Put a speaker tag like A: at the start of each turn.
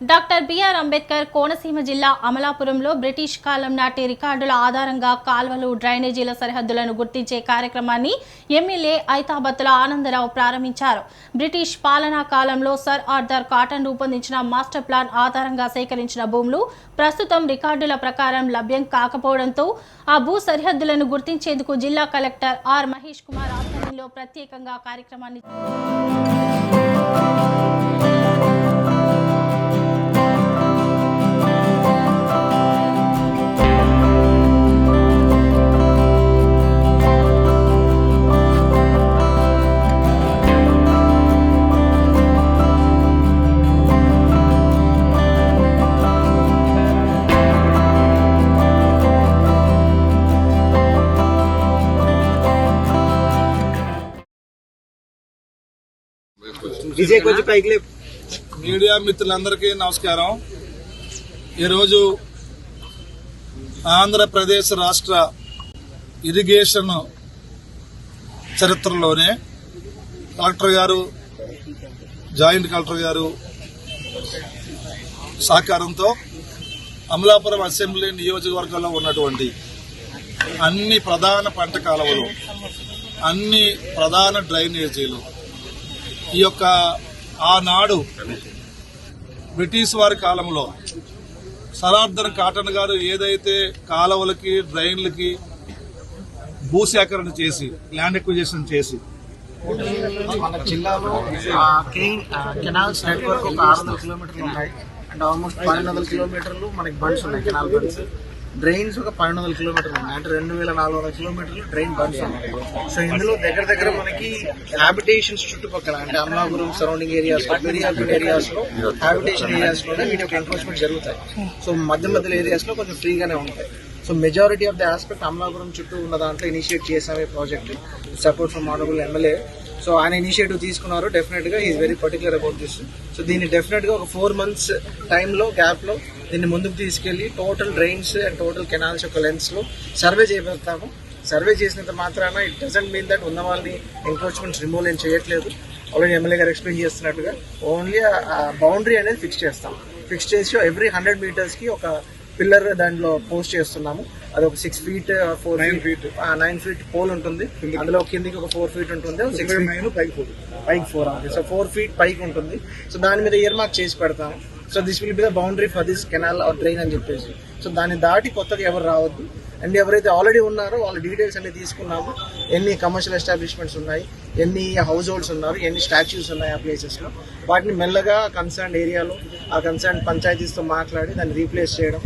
A: Doctor BR Ambedkar Konaseema జిల్లా అమలాపురంలో British కాలం నాటి రికార్డుల ఆధారంగా కాల్వలు డ్రైనేజీల సరిహద్దులను గుర్తించే కార్యక్రమాన్ని ఎమ్మెల్యే ఐతాబత్తుల ఆనందరావు ప్రారంభించారు. బ్రిటిష్ పాలనా కాలంలో సర్ ఆర్థర్ కాటన్ రూపొందించిన మాస్టర్ ప్లాన్ ఆధారంగా సేకరించిన భూములు ప్రస్తుతం రికార్డుల ప్రకారం లభ్యం కాకపోవడంతో ఆ భూ సరిహద్దులను గుర్తించేందుకు జిల్లా కలెక్టర్ ఆర్ మహేష్ కుమార్ ఆధ్వర్యంలో ప్రత్యేకంగా కార్యక్రమాన్ని
B: విజయ్ కొంచెం పైకి లేపు.
C: మీడియా మిత్రులందరికీ నమస్కారం. ఈరోజు ఆంధ్రప్రదేశ్ రాష్ట్ర ఇరిగేషన్ చరిత్రలోనే కలెక్టర్ గారు జాయింట్ కలెక్టర్ గారు సహకారంతో అమలాపురం అసెంబ్లీ నియోజకవర్గంలో ఉన్నటువంటి అన్ని ప్రధాన పంట కాలువలు అన్ని ప్రధాన డ్రైనేజీలు ఈ యొక్క ఆనాడు బ్రిటిష్ వారి కాలంలో సరార్దన్ కాటన్ గారు ఏదైతే కాలువలకి డ్రైన్లకి భూసేకరణ చేసి ల్యాండ్ ఎక్విజేషన్ చేసి
B: మన జిల్లాలో కెనాల్స్ నెట్వర్క్ ఒక ఆరు వందల కిలోమీటర్లు ఉన్నాయి అండ్ ఆల్మోస్ట్ పన్నెండు వందల కిలోమీటర్లు మనకి బండ్స్ ఉన్నాయి కెనాల్ బండ్స్. డ్రైన్స్ ఒక పన్నెండు వందల కిలోమీటర్లు ఉన్నాయి. అంటే రెండు వేల నాలుగు వందల కిలోమీటర్లు డ్రైన్ బండ్స్ ఉన్నాయి సో ఇందులో దగ్గర దగ్గర మనకి హ్యాబిటేషన్స్ చుట్టుపక్కల అంటే అమలాపురం సరౌండింగ్ ఏరియాస్లో ఏరియాస్లో హ్యాబిటేషన్ ఏరియాస్లోనే వీటి యొక్క ఎన్ఫోర్స్మెంట్ జరుగుతాయి. సో మధ్య మధ్యలో ఏరియాస్లో కొంచెం ఫ్రీగానే ఉంటాయి. So majority of the aspect Amalapuram చుట్టూ ఉన్న దాంట్లో ఇనిషియేట్ చేసాము ఈ project support from honourable MLA so ఆయన ఇనిషియేటివ్ తీసుకున్నారు. డెఫినెట్గా is very particular about this so దీన్ని డెఫినెట్గా ఒక ఫోర్ మంత్స్ టైంలో గ్యాప్లో దీన్ని ముందుకు తీసుకెళ్ళి total drains and total canals యొక్క లెన్స్లో సర్వే చేయబడతాము సర్వే చేసినంత మాత్రాన ఇట్ డజంట్ మీన్ దట్ ఉన్న వాళ్ళని ఎంక్రోచ్మెంట్స్ రిమూవ్ ఏం చేయట్లేదు. ఆల్రెడీ ఎమ్మెల్యే గారు ఎక్స్ప్లెయిన్ చేస్తున్నట్టుగా ఓన్లీ బౌండరీ అనేది ఫిక్స్ చేస్తాం. ఫిక్స్ చేసి ఎవ్రీ హండ్రెడ్ మీటర్స్కి ఒక పిల్లర్ దాంట్లో పోస్ట్ చేస్తున్నాము. అది ఒక six feet four
C: Nine
B: feet nine feet pole ఉంటుంది. అందులో కిందికి ఒక ఫోర్ ఫీట్ ఉంటుంది. సిక్స్ ఫీట్
C: పైకి పోదు
B: పైకి ఫోర్ సో ఫోర్ ఫీట్ పైకి ఉంటుంది. సో దాని మీద ఇయర్ మార్క్ చేసి పెడతాము. So this will be the boundary for this canal or drain అని చెప్పేసి. సో దాన్ని దాటి కొత్తగా ఎవరు రావద్దు. అండ్ ఎవరైతే ఆల్రెడీ ఉన్నారో వాళ్ళ డీటెయిల్స్ అన్ని తీసుకున్నాము. ఎన్ని కమర్షియల్ ఎస్టాబ్లిష్మెంట్స్ ఉన్నాయి ఎన్ని హౌస్ హోల్డ్స్ ఉన్నారు ఎన్ని స్టాచ్యూస్ ఉన్నాయి ఆ ప్లేసెస్లో వాటిని మెల్లగా కన్సర్న్ ఏరియాలో ఆ కన్సర్న్ పంచాయతీస్తో మాట్లాడి దాన్ని రీప్లేస్ చేయడం.